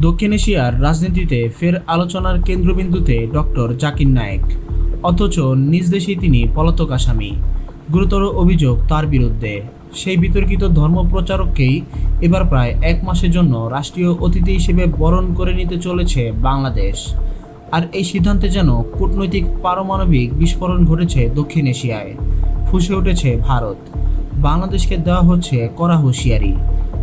দক্ষিণ এশিয়ার রাজনীতিতে ফের আলোচনার কেন্দ্রবিন্দুতে ডক্টর জাকির নায়েক। অথচ নিজ দেশেই তিনি পলাতক আসামি। গুরুতর অভিযোগ তার বিরুদ্ধে। সেই বিতর্কিত ধর্মপ্রচারককেই এবার প্রায় এক মাসের জন্য রাষ্ট্রীয় অতিথি হিসেবে বরণ করে নিতে চলেছে বাংলাদেশ। আর এই সিদ্ধান্তে যেন কূটনৈতিক পারমাণবিক বিস্ফোরণ ঘটেছে দক্ষিণ এশিয়ায়। ফুসে উঠেছে ভারত। বাংলাদেশকে দেওয়া হচ্ছে কড়া হুঁশিয়ারি।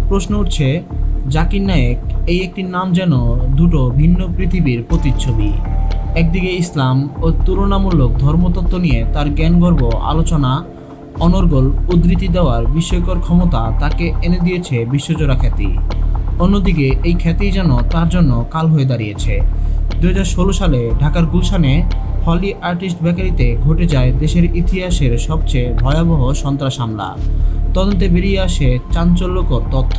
প্রশ্ন উঠছে, জাকির নায়েক এই একটি নাম যেন দুটো ভিন্ন পৃথিবীর প্রতিচ্ছবি। একদিকে ইসলাম ও তুলনামূলক ধর্মতত্ত্ব নিয়ে তার জ্ঞানগর্ব আলোচনা, অনর্গল উদ্ধৃতি দেওয়ার বিস্ময়কর ক্ষমতা তাকে এনে দিয়েছে বিশ্বজোড়া খ্যাতি। অন্যদিকে এই খ্যাতি যেন তার জন্য কাল হয়ে দাঁড়িয়েছে। দুই হাজার ষোলো সালে ঢাকার গুলশানে হলি আর্টিস্ট বেকারিতে ঘটে যায় দেশের ইতিহাসের সবচেয়ে ভয়াবহ সন্ত্রাস হামলা। তদন্তে বেরিয়ে আসে চাঞ্চল্যকর তথ্য।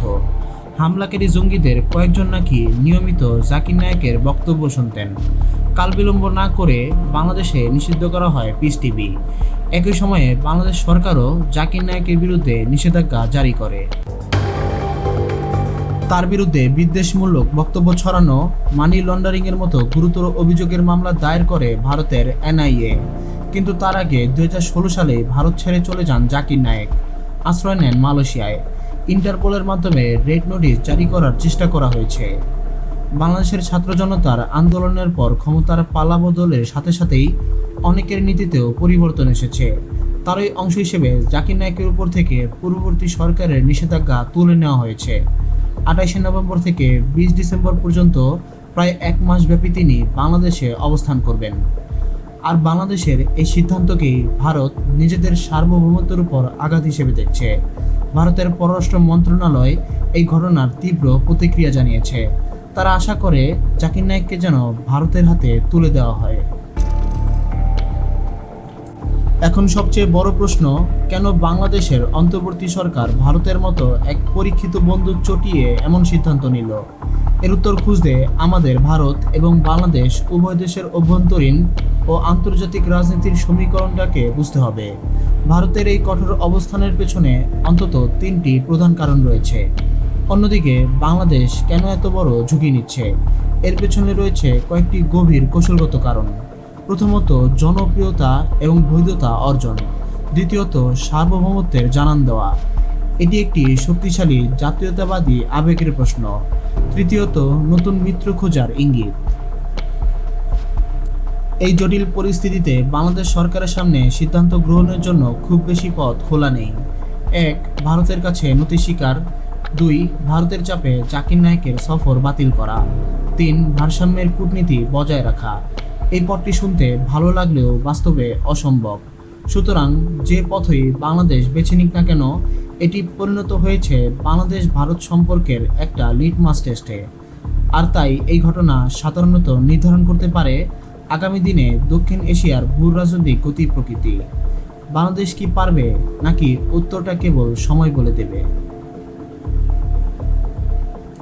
হামলাকারী জঙ্গিদের কয়েকজন নাকি নিয়মিত জাকির নায়কের বক্তব্য শুনতেন। কাল বিলম্ব না করে বাংলাদেশে নিষিদ্ধ করা হয় পিস টিভি। একই সময়ে বাংলাদেশ সরকারও জাকির নায়কের বিরুদ্ধে নিষেধাজ্ঞা জারি করে। তার বিরুদ্ধে বিদ্বেষমূলক বক্তব্য ছড়ানো, মানি লন্ডারিংয়ের মতো গুরুতর অভিযোগের মামলা দায়ের করে ভারতের এনআইএ। কিন্তু তার আগে দুই হাজার ষোলো সালে ভারত ছেড়ে চলে যান জাকির নায়েক। আশ্রয় নেন মালয়েশিয়ায়। ইন্টারপোলের মাধ্যমে রেড নোটিশ জারি করার চেষ্টা করা হয়েছে। বাংলাদেশের ছাত্র জনতার আন্দোলনের পর ক্ষমতার পালা বদলের সাথে সাথেই অনেকের নীতিতেও পরিবর্তন এসেছে। তারই অংশ হিসেবে জাকির নায়কের উপর থেকে পূর্ববর্তী সরকারের নিষেধাজ্ঞা তুলে নেওয়া হয়েছে। আঠাইশে নভেম্বর থেকে বিশ ডিসেম্বর পর্যন্ত প্রায় এক মাস ব্যাপী তিনি বাংলাদেশে অবস্থান করবেন। আর বাংলাদেশের এই সিদ্ধান্তকেই ভারত নিজেদের সার্বভৌমত্বের উপর আঘাত হিসেবে দেখছে। ভারতের পররাষ্ট্র মন্ত্রণালয় এই ঘটনার তীব্র প্রতিক্রিয়া জানিয়েছে। তারা আশা করে জাকির নায়েককে যেন ভারতের হাতে তুলে দেওয়া হয়। এখন সবচেয়ে বড় প্রশ্ন, কেন বাংলাদেশের অন্তর্বর্তী সরকার ভারতের মতো এক পরীক্ষিত বন্ধু চটিয়ে এমন সিদ্ধান্ত নিল? এর উত্তর খুঁজতে আমাদের ভারত এবং বাংলাদেশ উভয় দেশের অভ্যন্তরীণ ও আন্তর্জাতিক রাজনীতির সমীকরণটাকে বুঝতে হবে। ভারতের এই কঠোর অবস্থানের পেছনে অন্তত তিনটি প্রধান কারণ রয়েছে। অন্যদিকে, বাংলাদেশ কেন এত বড় ঝুঁকি নিচ্ছে? এর পেছনে রয়েছে কয়েকটি গভীর কৌশলগত কারণ। প্রথমত, জনপ্রিয়তা এবং বৈধতা অর্জন। দ্বিতীয়ত, সার্বভৌমত্বের জানান দেওয়া। এটি একটি শক্তিশালী জাতীয়তাবাদী আবেগের প্রশ্ন। তৃতীয়ত, নতুন মিত্র খোঁজার ইঙ্গিত। এই জটিল পরিস্থিতিতে বাংলাদেশ সরকারের সামনে সিদ্ধান্ত গ্রহণের জন্য খুব বেশি পথ খোলা নেই। এক, ভারতের কাছে নথি স্বীকার। দুই, ভারতের চাপে জাকির নায়কের সফর বাতিল করা। তিন, ভারসাম্যের কূটনীতি বজায় রাখা। এই পথটি শুনতে ভালো লাগলেও বাস্তবে অসম্ভব। সুতরাং যে পথই বাংলাদেশ বেছে নিক না কেন এটি পরিণত হয়েছে বাংলাদেশ ভারত সম্পর্কের একটা লিটমাস টেস্টে। আর তাই এই ঘটনা সাধারণত নির্ধারণ করতে পারে আগামী দিনে দক্ষিণ এশিয়ার ভূ রাজনৈতিক গতি প্রকৃতি। বাংলাদেশ কি পারবে নাকি উত্তরটা কেবল সময় বলে দেবে।